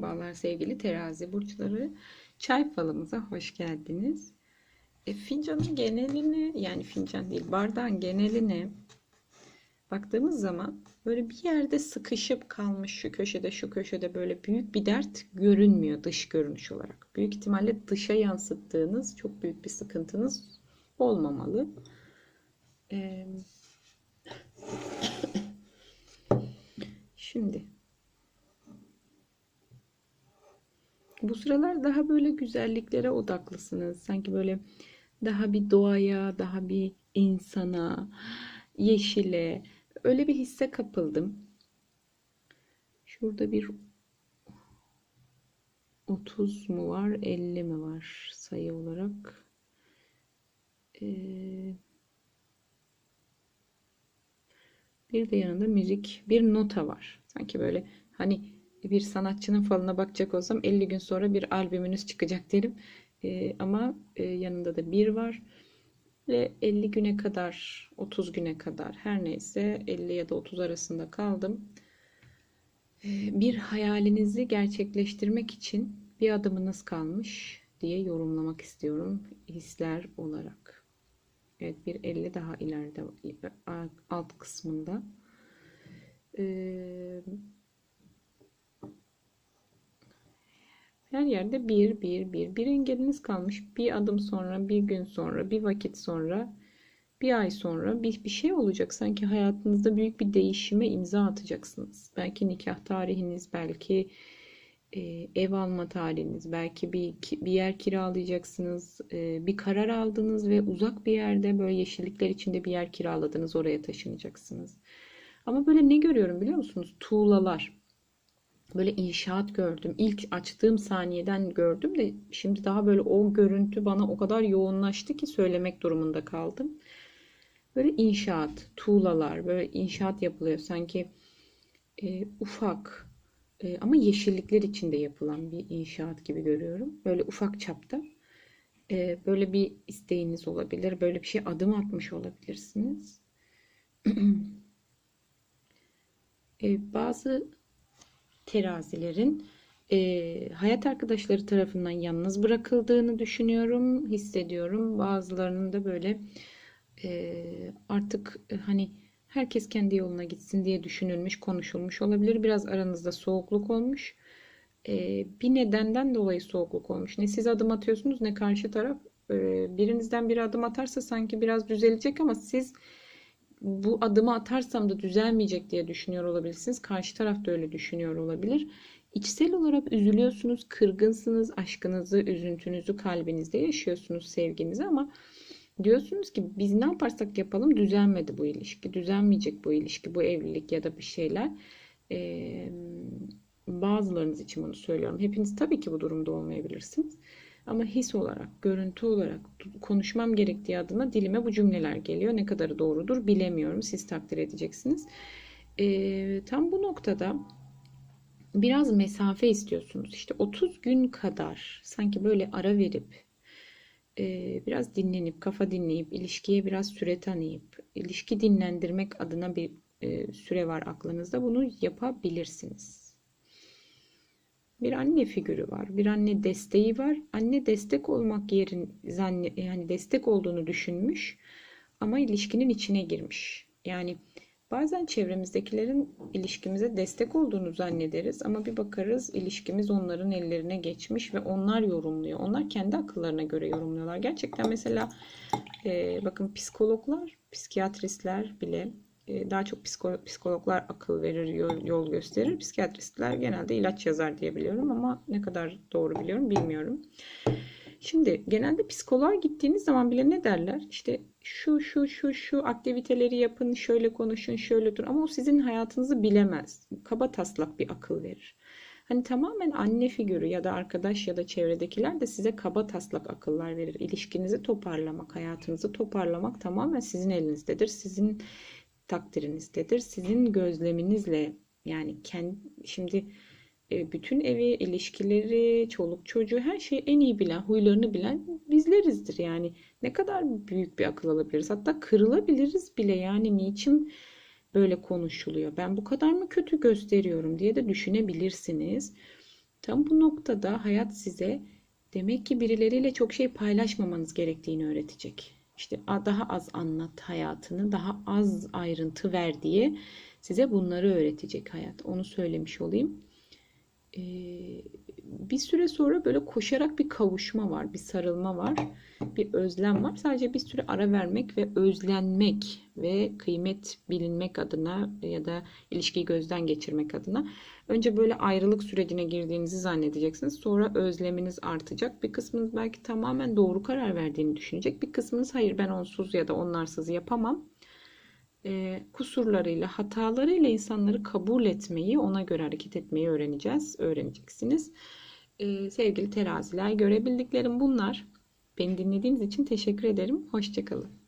Merhabalar sevgili terazi burçları. Çay falımıza hoş geldiniz. E, fincanın geneline yani fincan değil bardağın geneline baktığımız zaman böyle bir yerde sıkışıp kalmış şu köşede şu köşede böyle büyük bir dert görünmüyor dış görünüş olarak. Büyük ihtimalle dışa yansıttığınız çok büyük bir sıkıntınız olmamalı. E, şimdi Bu sıralar daha böyle güzelliklere odaklısınız. Sanki böyle daha bir doğaya, daha bir insana, yeşile öyle bir hisse kapıldım. Şurada bir 30 mu var, 50 mi var sayı olarak? Ee, bir de yanında müzik, bir nota var. Sanki böyle hani bir sanatçının falına bakacak olsam 50 gün sonra bir albümünüz çıkacak derim. E, ama e, yanında da bir var. Ve 50 güne kadar, 30 güne kadar her neyse 50 ya da 30 arasında kaldım. E, bir hayalinizi gerçekleştirmek için bir adımınız kalmış diye yorumlamak istiyorum hisler olarak. Evet bir 50 daha ileride alt kısmında. Eee yerde bir, bir, bir. Bir engeliniz kalmış. Bir adım sonra, bir gün sonra, bir vakit sonra, bir ay sonra bir, bir şey olacak. Sanki hayatınızda büyük bir değişime imza atacaksınız. Belki nikah tarihiniz, belki e, ev alma tarihiniz, belki bir, bir yer kiralayacaksınız, e, bir karar aldınız ve uzak bir yerde böyle yeşillikler içinde bir yer kiraladınız, oraya taşınacaksınız. Ama böyle ne görüyorum biliyor musunuz? Tuğlalar böyle inşaat gördüm. İlk açtığım saniyeden gördüm de şimdi daha böyle o görüntü bana o kadar yoğunlaştı ki söylemek durumunda kaldım. Böyle inşaat, tuğlalar, böyle inşaat yapılıyor. Sanki e, ufak e, ama yeşillikler içinde yapılan bir inşaat gibi görüyorum. Böyle ufak çapta. E, böyle bir isteğiniz olabilir. Böyle bir şey adım atmış olabilirsiniz. e, bazı terazilerin e, hayat arkadaşları tarafından yalnız bırakıldığını düşünüyorum, hissediyorum. Bazılarının da böyle e, artık e, hani herkes kendi yoluna gitsin diye düşünülmüş, konuşulmuş olabilir. Biraz aranızda soğukluk olmuş. E, bir nedenden dolayı soğukluk olmuş. Ne siz adım atıyorsunuz ne karşı taraf. E, birinizden bir adım atarsa sanki biraz düzelecek ama siz bu adımı atarsam da düzelmeyecek diye düşünüyor olabilirsiniz. Karşı taraf da öyle düşünüyor olabilir. İçsel olarak üzülüyorsunuz, kırgınsınız, aşkınızı, üzüntünüzü kalbinizde yaşıyorsunuz, sevginizi ama diyorsunuz ki biz ne yaparsak yapalım düzelmedi bu ilişki, düzelmeyecek bu ilişki, bu evlilik ya da bir şeyler. Ee, bazılarınız için bunu söylüyorum. Hepiniz tabii ki bu durumda olmayabilirsiniz. Ama his olarak, görüntü olarak konuşmam gerektiği adına dilime bu cümleler geliyor. Ne kadarı doğrudur bilemiyorum. Siz takdir edeceksiniz. E, tam bu noktada biraz mesafe istiyorsunuz. İşte 30 gün kadar sanki böyle ara verip biraz dinlenip, kafa dinleyip, ilişkiye biraz süre tanıyıp, ilişki dinlendirmek adına bir süre var aklınızda. Bunu yapabilirsiniz bir anne figürü var. Bir anne desteği var. Anne destek olmak yerin zanne yani destek olduğunu düşünmüş ama ilişkinin içine girmiş. Yani bazen çevremizdekilerin ilişkimize destek olduğunu zannederiz ama bir bakarız ilişkimiz onların ellerine geçmiş ve onlar yorumluyor. Onlar kendi akıllarına göre yorumluyorlar. Gerçekten mesela e, bakın psikologlar, psikiyatristler bile daha çok psikologlar akıl verir, yol, yol gösterir. Psikiyatristler genelde ilaç yazar diye biliyorum ama ne kadar doğru biliyorum bilmiyorum. Şimdi genelde psikoloğa gittiğiniz zaman bile ne derler? İşte şu şu şu şu aktiviteleri yapın, şöyle konuşun, şöyle durun. Ama o sizin hayatınızı bilemez. Kaba taslak bir akıl verir. Hani tamamen anne figürü ya da arkadaş ya da çevredekiler de size kaba taslak akıllar verir. İlişkinizi toparlamak, hayatınızı toparlamak tamamen sizin elinizdedir. Sizin takdirinizdedir. Sizin gözleminizle yani kendi şimdi e, bütün evi, ilişkileri, çoluk çocuğu her şeyi en iyi bilen, huylarını bilen bizlerizdir. Yani ne kadar büyük bir akıl alabiliriz. Hatta kırılabiliriz bile. Yani niçin böyle konuşuluyor? Ben bu kadar mı kötü gösteriyorum diye de düşünebilirsiniz. Tam bu noktada hayat size demek ki birileriyle çok şey paylaşmamanız gerektiğini öğretecek. İşte daha az anlat hayatını, daha az ayrıntı ver diye size bunları öğretecek hayat. Onu söylemiş olayım. Ee, bir süre sonra böyle koşarak bir kavuşma var, bir sarılma var, bir özlem var. Sadece bir süre ara vermek ve özlenmek ve kıymet bilinmek adına ya da ilişkiyi gözden geçirmek adına önce böyle ayrılık sürecine girdiğinizi zannedeceksiniz. Sonra özleminiz artacak. Bir kısmınız belki tamamen doğru karar verdiğini düşünecek. Bir kısmınız hayır ben onsuz ya da onlarsız yapamam e, kusurlarıyla, hatalarıyla insanları kabul etmeyi, ona göre hareket etmeyi öğreneceğiz, öğreneceksiniz. E, sevgili teraziler, görebildiklerim bunlar. Beni dinlediğiniz için teşekkür ederim. Hoşçakalın.